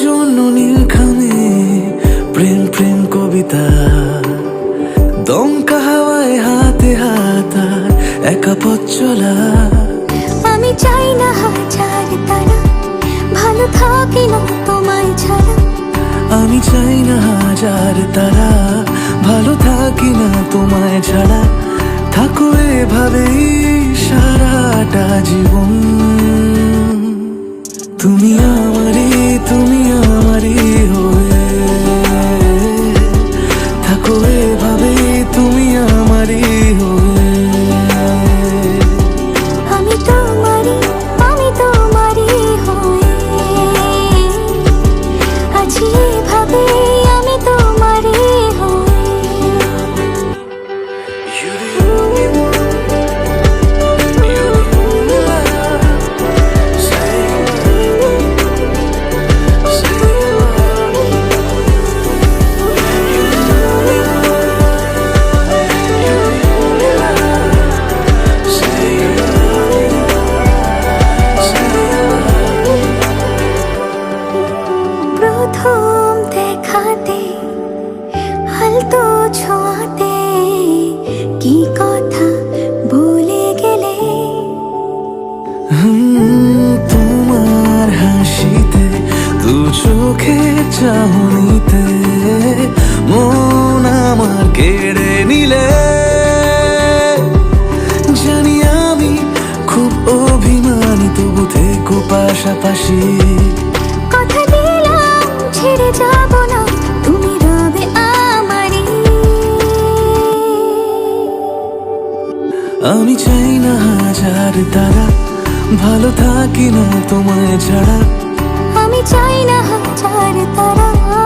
জন্য নীলখানে প্রেম প্রেম কবিতা। দমকা হাওয়ায় হাতে হাত একা পথ চলা। আমি চাই না হাজার তারা ভালো থাকি না তোমায় ছাড়া। আমি চাই না হাজার তারা ভালো থাকি না তোমায় ছাড়া। থাকো এভাবেই সারাটা জীবন। তুমি ছোঁয়াতে কি কথা বলে গেলে? তোমার হাসিতে দু চোখে চাহনিতে মন আমার কেড়ে নিলে। জানি আমি খুব অভিমানী তবু থেকো পাশাপাশি। কথা দিলাম ছেড়ে যাব। আমি চাই না হাজার তারা, ভালো থাকি না তোমায় ছাড়া। আমি চাই না হাজার তারা।